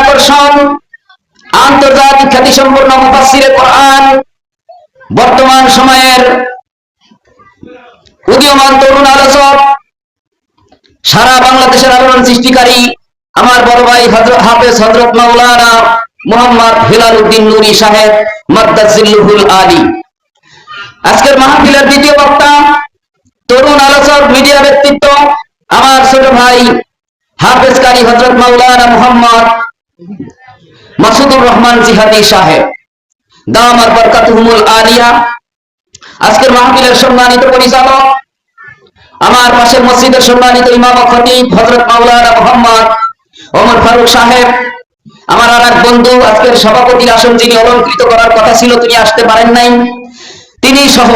আকর্ষণ, আন্তর্জাতিক খ্যাতি সম্পন্ন মুফাসসিরে কোরআন, বর্তমান সময়ের উদীয়মান তরুণ আলোচক, সারা বাংলাদেশের আলোড়ন সৃষ্টিকারী আমার বড় ভাই হাফেজ হযরত মাওলানা মোহাম্মদ হিলাল উদ্দিন নুরি সাহেব মাদ্দাজিল্লুহুল আলী। আজকের মাহফিলের দ্বিতীয় বক্তা তরুণ আলোচক, মিডিয়া ব্যক্তিত্ব আমার ছোট ভাই হাফেজ কারি হযরত মাওলানা মোহাম্মদ মাসুদুর রহমান জিহাদি সাহেব দামার বরকাতুহুমুল আলিয়া, আজকের মাহফিলের সম্মানিত পরিচালক, আমার পাশের মসজিদের সম্মানিত ইমাম খতিব হযরত মাওলানা মোহাম্মদ ওমর ফারুক সাহেব, আমার আর এক বন্ধু, আজকের সভাপতির আসন যিনি অলঙ্কৃত করার কথা ছিল, তিনি আসতে পারেন নাই। তিনি সহ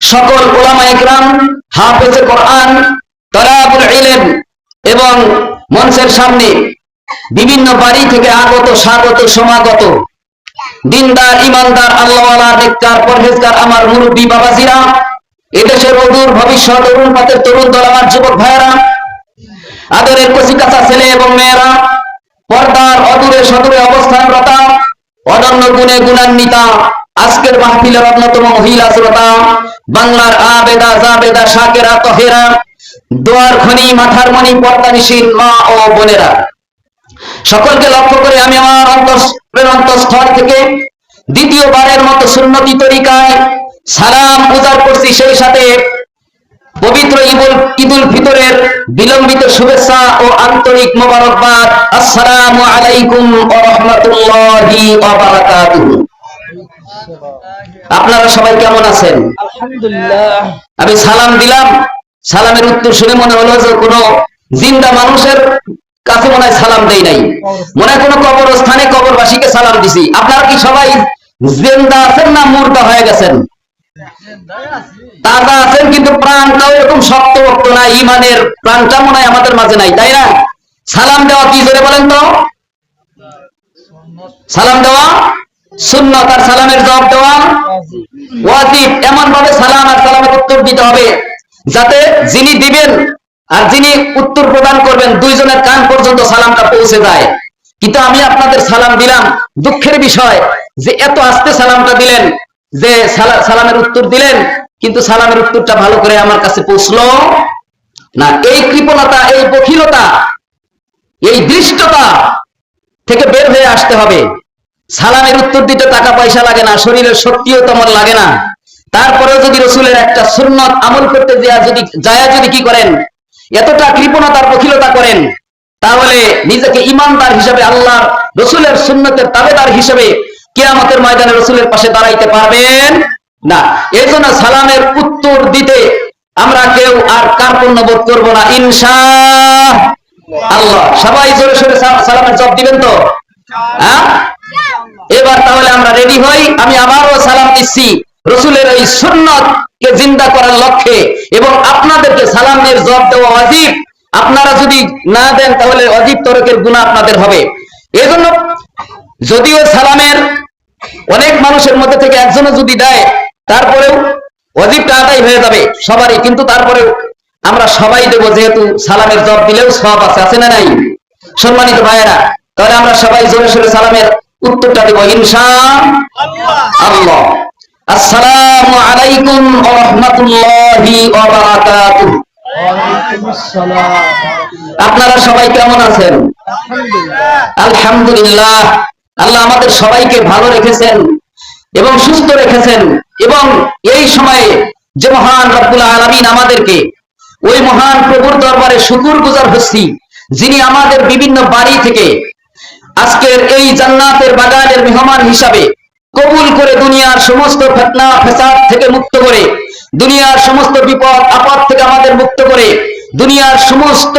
সকল ওলামা ইকরাম হাফেজে কোরআন, তলাবুল ইলম এবং মঞ্চের সামনে বিভিন্ন বাড়ি থেকে আগত, স্বাগত, সমাগত। দিনদার, ইমানদার, আল্লাহওয়ালা, নেককার, পরহেজগার আমার মুরব্বী বাবাজিরা, এদেশের অদূর ভবিষ্যৎ অরুণ পথের তরুণ দল আমার যুবক ভাইয়েরা, আদরের কচি কাঁচা ছেলে এবং মেয়েরা, পর্দার অদূরে সদূরে অবস্থানরতা অনন্য গুণে গুণান্বিতা, আজকের মাহফিলের অন্যতম মহিলা শ্রোতা, বাংলার আবেদা জাবেদা শাকেরা তহেরা, দোয়ার খনি, মাথার মণি, পর্দানিসীন মা ও বোনেরা। সকলকে লক্ষ্য করে আমি আমার অন্তরের অন্তঃস্থল থেকে দ্বিতীয়বারের মতো সুন্নতি তরিকায় সালাম উজাড় করছি সেই সাথে পবিত্র ঈদুল ঈদুল ফিতরের বিলম্বিত শুভেচ্ছা ও আন্তরিক মোবারকবাদ। আসসালামু আলাইকুম ওয়া রাহমাতুল্লাহি ওয়া বারাকাতুহু। আপনারা সবাই কেমন আছেন? আলহামদুলিল্লাহ। আমি সালাম দিলাম। সালামের উত্তর শুনে মনে হলো যে কোনো জিন্দা মানুষের কাছে মনে হয় সালাম দেই নাই। মনে হয় কোনো কবরস্থানে কবরবাসীকে সালাম দিছি। আপনারা কি সবাই জিন্দা আছেন না মুর্দা হয়ে গেছেন? তাজা আছেন কিন্তু প্রাণটাও এরকম শক্ত ভক্ত না ইমানের প্রাণটা মনে হয় আমাদের মাঝে নাই, তাই না? সালাম দেওয়া কি জোরে বলেন তো? সালাম দেওয়া? সুন্নত আর সালামের জবাব দেওয়া? ওয়াজিব। এমন ভাবে সালাম আর সালামের উত্তর দিতে হবে, যাতে যিনি দিবেন আর যিনি উত্তর প্রদান করবেন, দুইজনের কান পর্যন্ত সালামটা পৌঁছে যায়। কিন্তু আমি আপনাদের সালাম দিলাম, দুঃখের বিষয় যে এত আস্তে সালামটা দিলেন, যে সালামের উত্তর দিলেন, কিন্তু সালামের উত্তরটা ভালো করে আমার কাছে পৌঁছলো না। এই কৃপণতা, এই বখিলতা, এই দৃষ্টতা থেকে বের হয়ে আসতে হবে। সালামের উত্তর দিতে টাকা পয়সা লাগে না, শরীরের শক্তিও তেমন লাগে না। তারপরেও যদি রসুলের একটা সুন্নত আমল করতে যায়া যদি যায়া যদি কি করেন এতটা কৃপণতার বখিলতা করেন, তাহলে নিজেকে ইমানদার হিসেবে আল্লাহ রসুলের সুন্নতের তাবেদার হিসেবে কিয়ামতের ময়দানে রসুলের পাশে দাঁড়াইতে পারবেন? না। এই জন্য সালামের উত্তর দিতে আমরা কেউ আর কার্পণ্য বোধ করব না ইনশা আল্লাহ, সবাই জোরে সোরে সালামের জব দিবেন তো? হ্যাঁ? এবার তাহলে আমরা রেডি হই, আমি আবারও সালাম দিচ্ছি রসুলের এই সুন্নত কে জিন্দা করার লক্ষ্যে এবং আপনাদেরকে সালামের জব দেওয়া অজিব। আপনারা যদি না দেন, তাহলে অজিব তরকের গুণা আপনাদের হবে। এই জন্য যদিও সালামের অনেক মানুষের মধ্যে থেকে একজনও যদি দেয়, তারপরেও অজিবটা আদায় হয়ে যাবে সবারই। কিন্তু তারপরেও আমরা সবাই দেবো যেহেতু সালামের জব দিলেও সব আছে আছে না নাই? সম্মানিত ভাইয়েরা, তাহলে আমরা সবাই জোরে সোরে সালামের উত্তরটা দেবো, ইনশা আল্লাহ। আসসালামু আলাইকুম ওয়া রাহমাতুল্লাহি ওয়া বারাকাতুহু। আপনারা সবাই কেমন আছেন? আলহামদুলিল্লাহ। আলহামদুলিল্লাহ। আল্লাহ আমাদের সবাইকে ভালো রেখেছেন এবং সুস্থ রেখেছেন এবং এই সময়ে যে মহান রব্বুল আলমিন আমাদেরকে ওই মহান প্রভুর দরবারে শুকুর গুজার হচ্ছি যিনি আমাদের বিভিন্ন বাড়ি থেকে আজকের এই জান্নাতের বাগানের মেহমান হিসাবে কবুল করে দুনিয়ার সমস্ত ফেতনা, ফেসাদ থেকে মুক্ত করে, দুনিয়ার সমস্ত বিপদ, আপদ থেকে আমাদের মুক্ত করে, দুনিয়ার সমস্ত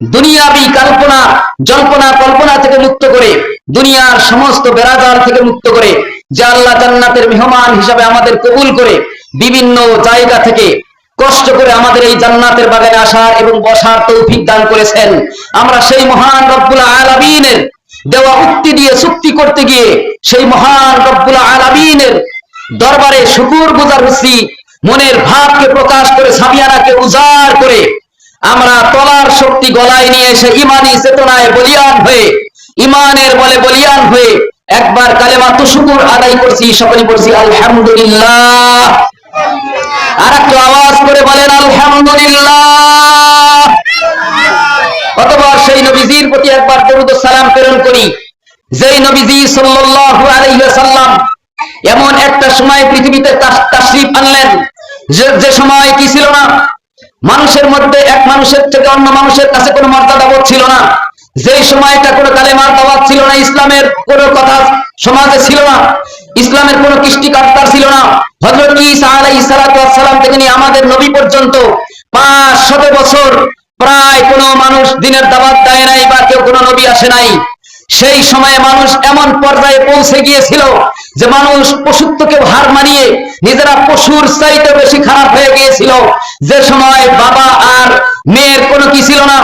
দুনিয়াবি কল্পনা, জল্পনা, কল্পনা থেকে মুক্ত করে, দুনিয়ার সমস্ত বেড়াজাল থেকে মুক্ত করে, যে আল্লাহ জান্নাতের মেহমান হিসাবে আমাদের কবুল করে, বিভিন্ন জায়গা থেকে কষ্ট করে আমাদের এই জান্নাতের বাগানে আসার এবং বসার তৌফিক দান করেছেন। আমরা সেই মহান রব্বুল আলামিনের দেওয়া উক্তি দিয়ে চুক্তি করতে গিয়ে সেই মহান রব্বুল আলামিনের দরবারে শুকুর গুজার হচ্ছি। মনের ভাবকে প্রকাশ করে সাবিয়ানাকে উজাড় করে আমরা তলার শক্তি গলায় নিয়ে এসে ইমানি চেতনায় বলিয়ান হয়ে, ইমানের বলে বলিয়ান হয়ে একবার কালেমা তো শুকুর আদায় করছি, সকলে পড়ছি আলহামদুলিল্লাহ। আর একটু আওয়াজ করে বলেন, আলহামদুলিল্লাহ। অতবার সেই নবীজির প্রতি একবার দরুদ সালাম প্রেরণ করি। যেই নবীজি সাল্লাল্লাহু আলাইহি ওয়াসাল্লাম এমন একটা সময় পৃথিবীতে তাশ- তাশরিফ আনলেন। যে সময় কি ছিল না? মানুষের মধ্যে এক মানুষের থেকে অন্য মানুষের কাছে কোনো মর্যাদা বোধ ছিল না। যেই সময়টা কোনো কালেমার দাওয়াত ছিল না, ইসলামের কোনো কথা সমাজে ছিল না, ইসলামের কোনো কৃষ্টি কার্তার ছিল না। আলাইহিস সালাতু ওয়াস সালাম থেকে নিয়ে আমাদের নবী পর্যন্ত পাঁচ শত বছর প্রায় কোনো মানুষ দিনের দাবাত দেয় নাই বা কেউ কোনো নবী আসে নাই। সেই সময়ে মানুষ এমন পর্যায়ে পৌঁছে গিয়েছিল যে মানুষ পশুত্বকে হার মানিয়ে নিজেরা পশুর চাইতে বেশি খারাপ হয়ে গিয়েছিল। যে সময় বাবা আর মেয়ের কোনো কি ছিল না,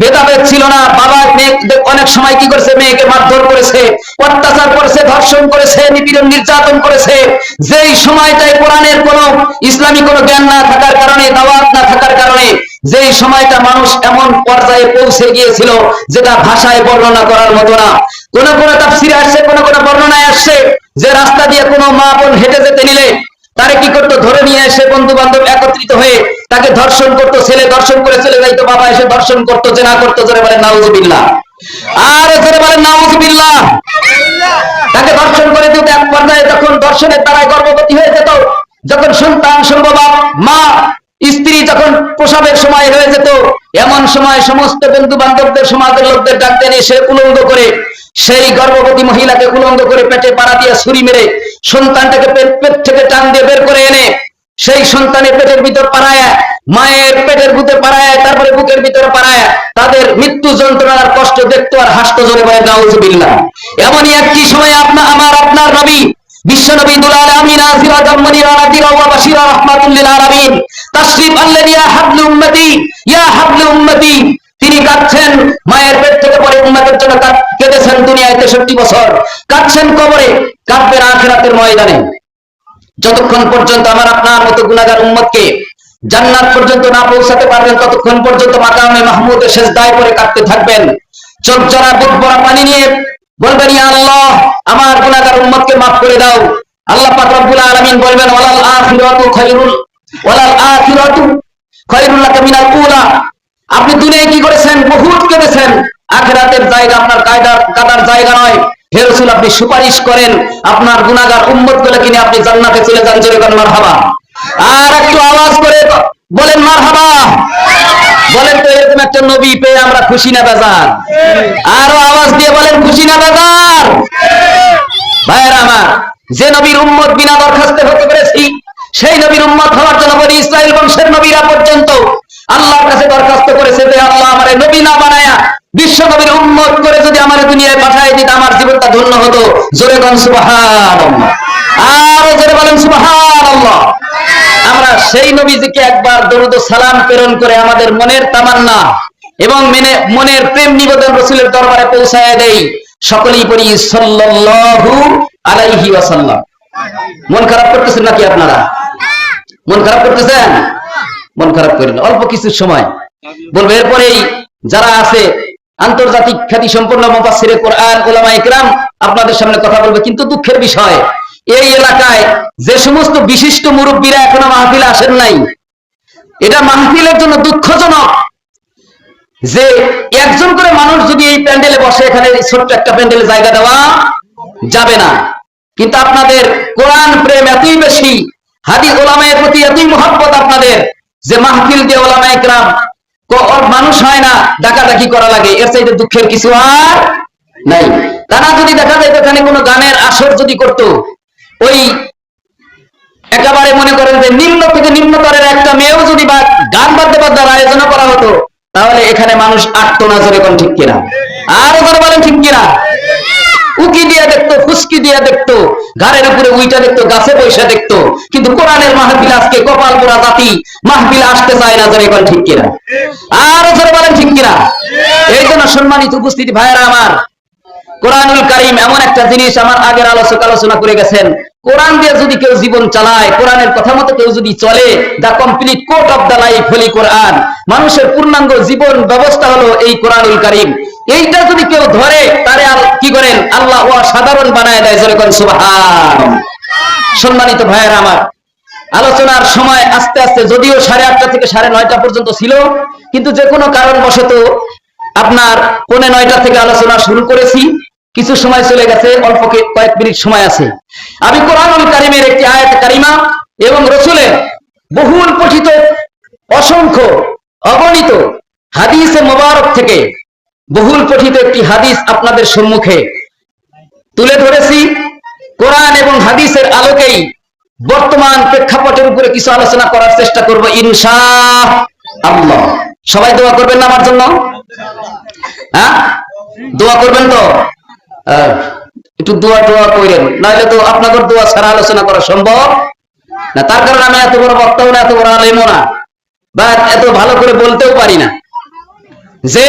ভেদাভেদ ছিল না, বাবা মেয়ে অনেক সময় কি করেছে, মেয়েকে মারধর করেছে। অত্যাচার করেছে, ধর্ষণ করেছে, নিপীড়ন নির্যাতন করেছে। যেই সময়টায় কোরআনের কোনো ইসলামী কোনো জ্ঞান না থাকার কারণে, দাওয়াত না থাকার কারণে, যেই সময়টা মানুষ এমন পর্যায়ে পৌঁছে গিয়েছিল, যেটা ভাষায় বর্ণনা করার মতো না। কোন কোন তাফসিরে আসছে, কোন কোন বর্ণনায় আসছে, যে রাস্তা দিয়ে কোনো মা বোন হেঁটে যেতে নিলে, তারে কি করতো? ধরে নিয়ে এসে বন্ধু বান্ধব একত্রিত হয়ে তাকে ধর্ষণ করতো, ছেলে ধর্ষণ করে চলে যাইতো, বাবা এসে ধর্ষণ করতো জেনা করতো, জোরে বলে, নাউজুবিল্লাহ। আর জোরে বলে নাউজুবিল্লাহ তাকে ধর্ষণ করে দিত এক পর্যায়ে যখন ধর্ষণের দ্বারাই গর্ভবতী হয়ে যেত, যখন সন্তান মা, স্ত্রী যখন প্রসবের সময় হয়ে যেত, এমন সময় সমস্ত বন্ধু বান্ধবদের সমাজের লোকদের ডাকতে এনে সে উলঙ্গ করে, সেই গর্ভবতী মহিলাকে উলঙ্গ করে পেটে পাড়া দিয়ে ছুরি মেরে সন্তানটাকে পেট পেট থেকে টান দিয়ে বের করে এনে সেই সন্তানের পেটের ভিতর পাড়ায়, মায়ের পেটের ভিতর পাড়ায়, তারপরে বুকের ভিতর পাড়ায়, তাদের মৃত্যু যন্ত্রণার কষ্ট দেখতো আর হাসতো জোরে বলে এমনই একটি সময় আপনা আমার আপনার আনলেন ইয়া তিনি কাঁদছেন, মায়ের পেট থেকে পরে উম্মতের জন্য কাঁদ- কেঁদেছেন দুনিয়ায় তেষট্টি বছর। কাঁদছেন কবরে, কাঁদবেন আখিরাতের ময়দানে। যতক্ষণ পর্যন্ত আমার আপনার মতো গুণাগার উম্মতকে জান্নাত পর্যন্ত না পৌঁছাতে পারবেন, ততক্ষণ পর্যন্ত মাকামে মাহমুদের শেষ দায় করে কাটতে থাকবেন। চোখ জরা বুক ভরা পানি নিয়ে বলবেন আল্লাহ, আমার গুণাগার উম্মতকে মাফ করে দাও। আল্লাহ পাক রব্বুল আলামিন বলবেন, ওয়ালাল আখিরাতু খায়রুল ওয়ালাল আখিরাতু খায়রুল লাকা মিনাল উলা। আপনি দুনিয়ায় কি করেছেন? বহুত কেঁদেছেন। আখিরাতের জায়গা আপনার কায়দার কাটার জায়গা নয়। হে রাসূল, আপনি সুপারিশ করেন আপনার গুনাহগার উম্মতগুলো কিনে আপনি জান্নাতে চলে যান। জোরে করেন মারহাবা। আর একটু আওয়াজ করে বলেন, মারহাবা। বলেন তো, এরকম একটা নবী পেয়ে আমরা খুশি না, বেজার? আরও আওয়াজ দিয়ে বলেন, খুশি না, বেজার? ভাইয়েরা আমার, যে নবীর উম্মত বিনা দরখাস্তে হতে পেরেছি, সেই নবীর উম্মত হওয়ার জন্য বলি ইসরায়েল বংশের নবীরা পর্যন্ত আল্লাহর কাছে দরখাস্ত করেছে যে আল্লাহ আমার নবী না বানায়া বিশ্ব নবীর উম্মত করে যদি আমার দুনিয়ায় পাঠায় দিত, আমার জীবনটা ধন্য হতো। জোরে গন সুবহানাল্লাহ। আর জোরে বলেন সুবহানাল্লাহ। আমরা সেই নবীজিকে একবার দরুদ সালাম প্রেরণ করে আমাদের মনের তামান্না এবং মেনে মনের প্রেম নিবেদন রসুলের দরবারে পৌঁছায় দেই। সকলেই পড়ি সাল্লাল্লাহু আলাইহি ওয়াসাল্লাম। মন খারাপ করতেছেন নাকি আপনারা? মন খারাপ করতেছেন? মন খারাপ করেন না। অল্প কিছু সময় বলব, এরপরেই যারা আছে, আন্তর্জাতিক খ্যাতি সম্পন্ন মুফাসসিরে কোরআন, উলামা ইকরাম, আপনাদের সামনে কথা বলবে, কিন্তু দুঃখের বিষয়, এই এলাকায় যে সমস্ত বিশিষ্ট মুরব্বীরা এখনও মাহফিলে আসেন নাই, এটা মাহফিলের জন্য দুঃখজনক যে একজন করে মানুষ যদি এই প্যান্ডেলে বসে, এখানে ছোট্ট একটা প্যান্ডেলে জায়গা দেওয়া যাবে না কিন্তু আপনাদের কোরআন প্রেম এতই বেশি হাদিস ওলামায়ের প্রতি এতই মহব্বত আপনাদের যে মাহফিল দিয়ে ওলামায়ে একরাম মানুষ হয় না, ডাকাডাকি করা লাগে। এর চাইতে দুঃখের কিছু আর নাই। তারা যদি দেখা যায় এখানে কোনো গানের আসর যদি করতো, ওই একেবারে মনে করেন যে নিম্ন থেকে নিম্নতরের একটা মেয়েও যদি গান বাদ্য বাদ্যার আয়োজন করা হতো, তাহলে এখানে মানুষ আটতো না কোন ঠিক কিনা। আর ওখানে বলেন ঠিক কিনা। উকি দিয়ে দেখতো ফুসকি দিয়ে দেখতো, ঘাড়ের উপরে উইটা দেখতো, গাছে পয়সা দেখতো। কিন্তু কোরআনের মাহফিল আজকে কপাল পোড়া জাতি, মাহফিল আসতে চায় না, জোরে কোন ঠিক কিনা? আর জোরে বলেন ঠিক কিনা? এই জন্য সম্মানিত উপস্থিতি ভাইয়েরা আমার, কোরআনুল কারিম এমন একটা জিনিস আমার আগের আলোচক আলোচনা করে গেছেন। কোরআন দিয়ে যদি কেউ জীবন চালায়, কোরআনের কথা মতো কেউ যদি চলে, the complete code of the life holy Quran. মানুষের পূর্ণাঙ্গ জীবন ব্যবস্থা হলো এই কোরআনুল কারিম। এইটা যদি কেউ ধরে, তারে আর কি করেন? আল্লাহ সাধারণ বানায় দেয় যেরকম সুবহান। সম্মানিত ভাইয়ের আমার, আলোচনার সময় আস্তে আস্তে, যদিও সাড়ে আটটা থেকে সাড়ে নয়টা পর্যন্ত ছিল, কিন্তু যে কোনো কারণবশত আপনার পৌনে নয়টা থেকে আলোচনা শুরু করেছি। কিছু সময় চলে গেছে, অল্প কয়েক মিনিট সময় আছে। আমি কোরআনুল কারিমের একটি আয়াত কারিমা এবং রসুলের বহুল পঠিত, অসংখ্য, অগণিত হাদিসে মোবারক থেকে বহুল পঠিত একটি হাদিস আপনাদের সম্মুখে তুলে ধরেছি। কোরআন এবং হাদিসের আলোকেই বর্তমান প্রেক্ষাপটের উপরে কিছু আলোচনা করার চেষ্টা করব ইনশা আল্লাহ। সবাই দোয়া করবেন না আমার জন্য? হ্যাঁ? দোয়া করবেন তো? একটু দোয়া টোয়া করেন, নাহলে তো আপনাদের দোয়া ছাড়া আলোচনা করা সম্ভব না। তার কারণে আমি এত বড় বক্তাও না, এত বড় আলেমও না। বা এত ভালো করে বলতেও পারি না। যে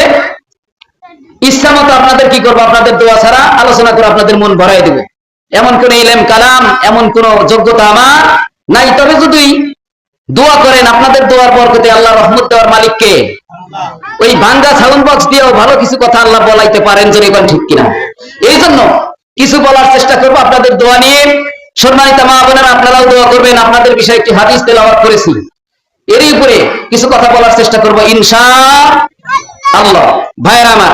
ইচ্ছা মতো আপনাদের কি করব? আপনাদের দোয়া ছাড়া আলোচনা করে আপনাদের মন ভরাই দেব। এমন কোন ইলেম কালাম এমন কোন যোগ্যতা আমার নাই। তবে যদি দোয়া করেন আপনাদের দোয়ার বরকতে আল্লাহ রহমত দেওয়ার মালিককে ওই ভাঙ্গা সাউন্ড বক্স দিয়েও ভালো কিছু কথা আল্লাহ বলাইতে পারেন যদি কোন ঠিক কিনা? এই জন্য কিছু বলার চেষ্টা করব আপনাদের দোয়া নিয়ে। সম্মানিত মা বোনেরা আপনারাও দোয়া করবেন। আপনাদের বিষয়ে একটি হাদিস তেলাওয়াত করেছি। এরই উপরে কিছু কথা বলার চেষ্টা করব ইনশা আল্লাহ। ভাইরা আমার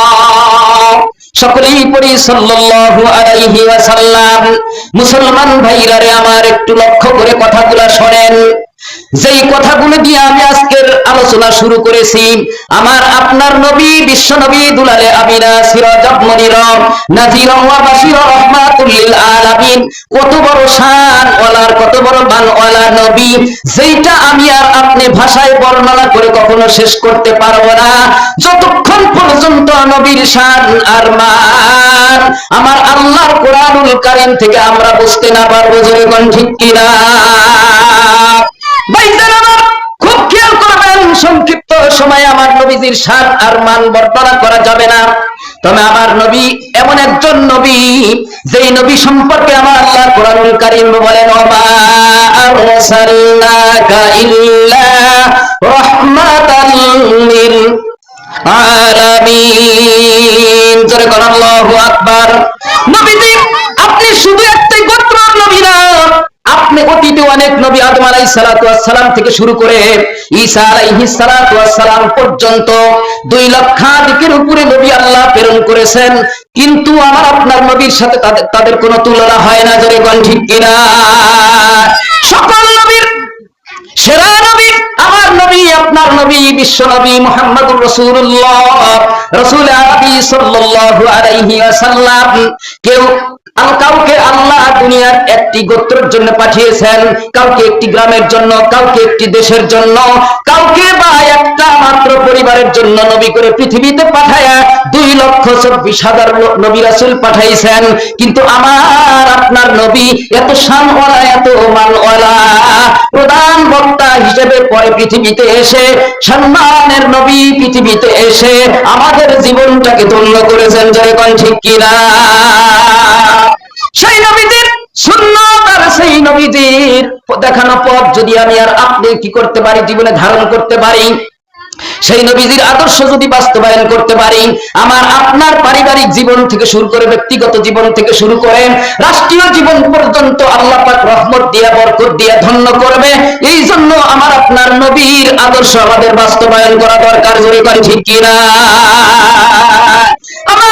সকলেই পড়ি সাল্লাল্লাহু আলাইহি ওয়াসাল্লাম। মুসলমান ভাইরা রে, আমার একটু লক্ষ্য করে কথাগুলো শোনেন। যেই কথাগুলো দিয়ে আমি আজকের আলোচনা শুরু করেছি। আমার আপনার নবী, বিশ্ব নবী দুলালে আমিনা লিল আলামিন। কত বড় শান ওয়ালার, কত বড় মান নবী যেটা আমি আর আপনি ভাষায় বর্ণনা করে কখনো শেষ করতে পারব না। যতক্ষণ পর্যন্ত নবীর শান আর মান আমার আল্লাহর কোরআনুল কারীম থেকে আমরা বুঝতে না পারব জোরে কোন? ঠিক কিনা সংক্ষিপ্ত সময়ে আমার নবীজির শান আর মান বর্ণনা করা যাবে না। তবে আমার নবী এমন একজন নবী, যেই নবী সম্পর্কে আমার আল্লাহ কোরআনুল কারীম বলেন আকবার। নবীজি, আপনি শুধু একটাই গোত্রের নবী না আপনি অতীতে অনেক নবী আদম আলাইহিস সালাতু ওয়াস সালাম থেকে শুরু করে ঈসা আলাইহিস সালাতু ওয়াস সালাম পর্যন্ত দুই লক্ষাধিকের উপরে নবী আল্লাহ প্রেরণ করেছেন। কিন্তু আমার আপনার নবীর সাথে তাদের তাদের কোনো তুলনা হয় না, জোরে কোন ঠিক কিনা? সকল নবীর, সেরা নবী, আমার নবী, আপনার নবী, বিশ্ব নবী মোহাম্মদুর রসুল্লাহ রসুল আরবি সাল্লাল্লাহু আলাইহি ওয়াসাল্লাম। কেউ কাউকে আল্লাহ দুনিয়ার একটি গোত্রের জন্য পাঠিয়েছেন, কাউকে একটি গ্রামের জন্য, কাউকে একটি দেশের জন্য, কাউকে বা একটা মাত্র পরিবারের জন্য নবী করে পৃথিবীতে পাঠায়া দুই লক্ষ চব্বিশ হাজার নবী রাসূল পাঠাইছেন। কিন্তু আমার, আপনার নবী এত শানওয়ালা এত মানওয়ালা, প্রধান বক্তা হিসেবে পরে পৃথিবীতে এসে, সম্মানের নবী পৃথিবীতে এসে আমাদের জীবনটাকে ধন্য করেছেন। জয় কোন ঠিক কিনা? সেই নবীদের সুন্নত আর সেই নবীদের দেখানো পথ যদি আমি আর আপনি কি করতে পারি, জীবনে ধারণ করতে পারি, সেই নবীজির আদর্শ যদি বাস্তবায়ন করতে পারি, আমার আপনার পারিবারিক জীবন থেকে শুরু করে ব্যক্তিগত জীবন থেকে শুরু করে রাষ্ট্রীয় জীবন পর্যন্ত আল্লাহ পাক রহমত দিয়া, বরকত দিয়া ধন্য করবে। এই জন্য আমার আপনার নবীর আদর্শ আমাদের বাস্তবায়ন করা দরকার, জোরে করে ঠিক কিনা? আমার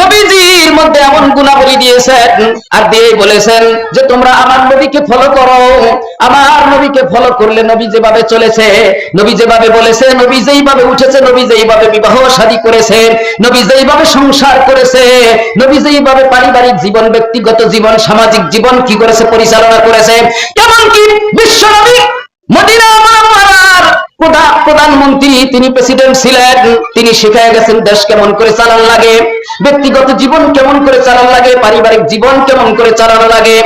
নবীজির মধ্যে এমন গুণাবলী দিয়েছেন আর দিয়ে বলেছেন যে তোমরা আমার নবীকে ফলো করো। আমার নবীকে ফলো করলে নবী যেভাবে চলেছে, নবী যেভাবে বলেছে, নবী যেইভাবে উঠেছে, নবী যেইভাবে বিবাহ শাদী করেছে, নবী যেইভাবে সংসার করেছে, নবী যেইভাবে পারিবারিক জীবন, ব্যক্তিগত জীবন, সামাজিক জীবন কি করেছে, পরিচালনা করেছে এমনকি বিশ্ব নবী মদিনা প্রধানমন্ত্রী, তিনি প্রেসিডেন্ট ছিলেন, তিনি শিখে গেছেন দেশ কেমন করে চালান লাগে, ব্যক্তিগত জীবন কেমন করে চালান লাগে, পারিবারিক জীবন কেমন করে চালানো লাগে।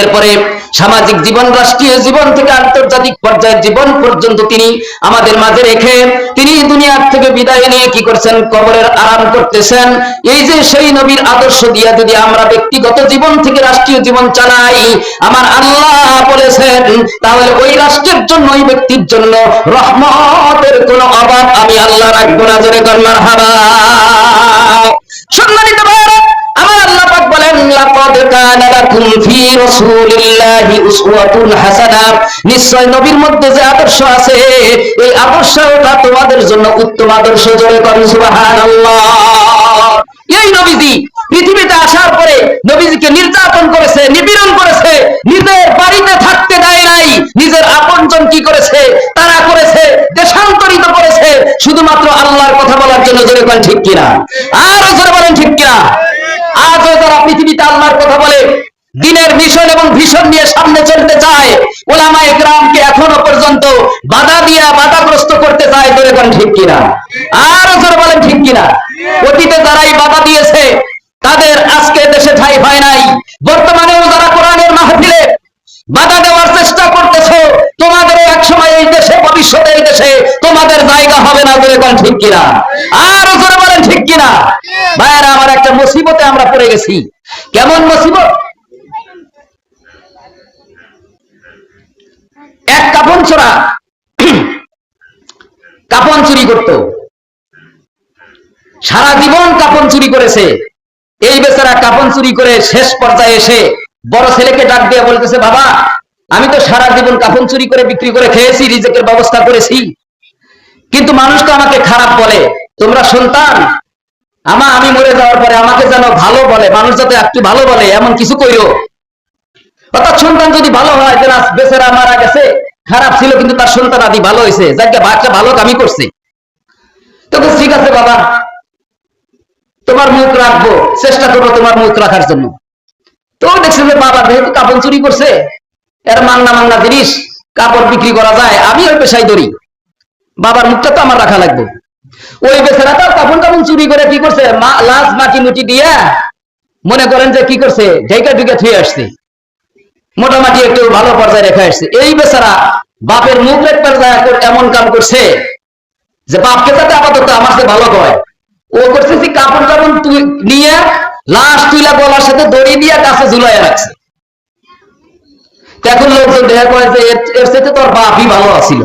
এরপরে সামাজিক জীবন, রাষ্ট্রীয় জীবন থেকে আন্তর্জাতিক পর্যায়ের জীবন পর্যন্ত তিনি আমাদের মাঝে রেখে তিনি দুনিয়ার থেকে বিদায় নিয়ে কি করছেন? কবরের আরাম করতেছেন। এই যে সেই নবীর আদর্শ দিয়া যদি আমরা ব্যক্তিগত জীবন থেকে রাষ্ট্রীয় জীবন চালাই, আমার আল্লাহ বলেছেন, তাহলে ওই রাষ্ট্রের জন্য, ওই ব্যক্তির জন্য রহমতের কোন অভাব আমি আল্লাহ রাখব না। জোরে কন্যার হারা সম্মানিত ভাইরা তোমাদের জন্য উত্তম আদর্শ করেন এই নবীজি পৃথিবীতে আসার পরে নবীজিকে নির্যাতন করেছে, নিপীড়ন করেছে, নিজের বাড়িতে থাকতে দেয় নাই, নিজের আপনজন কি করেছে, তারা করেছে, দেশান্তরিত করেছে, শুধুমাত্র আল্লাহর কথা বলার জন্য জোরে বলেন ঠিক কিনা? আরও জোরে বলেন ঠিক কিনা? পৃথিবীতে আল্লাহর কথা বলে, দিনের মিশন এবং ভীষণ নিয়ে সামনে চলতে চায় ওলামা একরামকে এখনও পর্যন্ত বাধা দিয়া বাধাগ্রস্ত করতে চায়, ধরে বলেন ঠিক কিনা? আর জোরে বলেন ঠিক কিনা? অতীতে যারাই বাধা দিয়েছে, তাদের আজকে দেশে ঠাই হয় নাই। বর্তমানেও যারা কোরআনের মাহফিলে বাধা দেওয়ার চেষ্টা করতেছো, তোমাদের এক সময় এই দেশে, ভবিষ্যতে এই দেশে তোমাদের জায়গা হবে না বলে বলেন ঠিক কিনা? আর ঠিক কিনা? ভাইয়ারা, আমার একটা মুসিবতে আমরা পড়ে গেছি। কেমন মুসিবত? এক কাপন চোরা কাপন চুরি করত। সারা জীবন কাপন চুরি করেছে। এই বেচারা কাপন চুরি করে শেষ পর্যায়ে এসে বড় ছেলেকে ডাক দিয়ে বলতেছে, বাবা, আমি তো সারা জীবন কাপন চুরি করে বিক্রি করে খেয়েছি, রিজেকের ব্যবস্থা করেছি। কিন্তু মানুষ তো আমাকে খারাপ বলে। তোমরা সন্তান, আমা আমি মরে যাওয়ার পরে আমাকে যেন ভালো বলে, মানুষ যাতে একটু ভালো বলে, এমন কিছু কইরো। অর্থাৎ সন্তান যদি ভালো হয়, যে বেচারা মারা গেছে, খারাপ ছিল, কিন্তু তার সন্তান আদি ভালো হয়েছে যাকে বাচ্চা ভালো কামি করছে। তো ঠিক আছে, বাবা, তোমার মুখ রাখব, চেষ্টা করব তোমার মুখ রাখার জন্য। তো দেখছে যে বাবা যেহেতু কাপড় চুরি করছে, এর মাংনা মাংনা জিনিস, কাপড় বিক্রি করা যায়, আমি ওই পেশায় ধরি। বাবার মুখটা তো আমার রাখা লাগবে। ওই বেচারা তো কাপড় কাপড় চুরি করে কি করছে? লাশ মাটি মুটি দিয়া মনে করেন যে কি করছে? ঢেকে ঢুকে থুয়ে আসছে। মোটামুটি একটু ভালো পর্যায়ে রেখে আসছে। এই বেচারা বাপের মুখ রেখবার এমন কাম করছে যে বাপকে যাতে আপাতত আমার সাথে ভালো কয় ও করছে যে কাপড় কাপড় নিয়ে লাশ তুইলা গলার সাথে দড়ি দিয়ে কাছে ঝুলাইয়া রাখছে। এখন লোকজন দেখা করে যে এর সাথে তোর বাপই ভালো আছিল।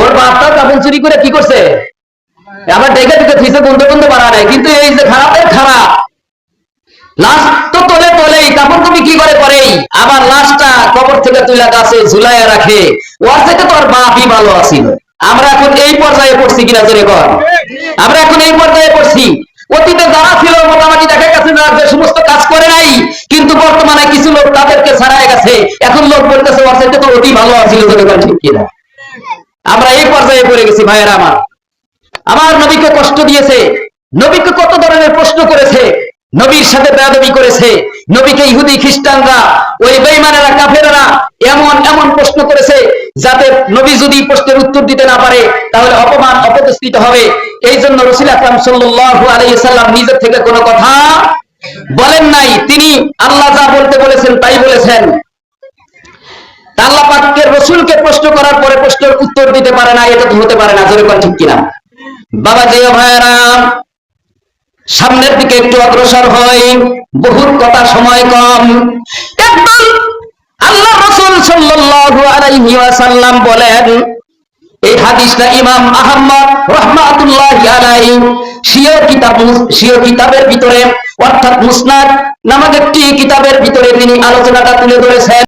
ওর বাপটা কাপড় চুরি করে কি করছে? আবার ডেকে ডেকে থিসে বন্ধু বন্ধু বাড়া নাই কিন্তু এই যে খারাপ লাশ তো তোলে তোলেই তুমি কি করে আবার কবর থেকে গাছে ঝুলাইয়া রাখে। ওর থেকে তোর বাপই ভালো আছিল। আমরা এখন এই পর্যায়ে পড়ছি কিনা জোরে কর। আমরা এখন এই পর্যায়ে পড়ছি। অতীতে যারা ছিল মোটামুটি দেখা গেছে যে সমস্ত কাজ করে নাই, কিন্তু বর্তমানে কিছু লোক তাদেরকে ছাড়াই গেছে। এখন লোক বলতেছে, ওর থেকে তো অতি ভালো আছিল জোরে কর, ঠিক কিনা? আমরা এই পর্যায়ে পড়ে গেছি, ভাইয়েরা আমার। আমার নবীকে কষ্ট দিয়েছে। নবীকে কত ধরনের প্রশ্ন করেছে? নবীর সাথে বেয়াদবি করেছে। নবীকে ইহুদি খ্রিস্টানরা, ওই বেইমানেরা কাফেরেরা এমন এমন প্রশ্ন করেছে যাতে নবী যদি প্রশ্নের উত্তর দিতে না পারে, তাহলে অপমান, অপদস্থিত হবে। এই জন্য রসুল আকরাম সাল্লাল্লাহু আলাইহি সাল্লাম নিজের থেকে কোনো কথা বলেন নাই। তিনি আল্লাহ যা বলতে বলেছেন তাই বলেছেন। আল্লাহ পাকের রসুলকে প্রশ্ন করার পরে প্রশ্নের উত্তর দিতে পারে না, এটা তো হতে পারে না। জোরে ঠিক কিনা? বাবা যে ভাইরা সামনের দিকে একটু অগ্রসর হয় বহুত কথা সময় কম। একদম আল্লাহ সাল্লাল্লাহু আলাইহি ওয়াসাল্লাম বলেন, এই হাদিসটা ইমাম আহমদ আলাইহি কিতাব কিতাবের ভিতরে, অর্থাৎ মুসনাদ নামক একটি কিতাবের ভিতরে তিনি আলোচনাটা তুলে ধরেছেন।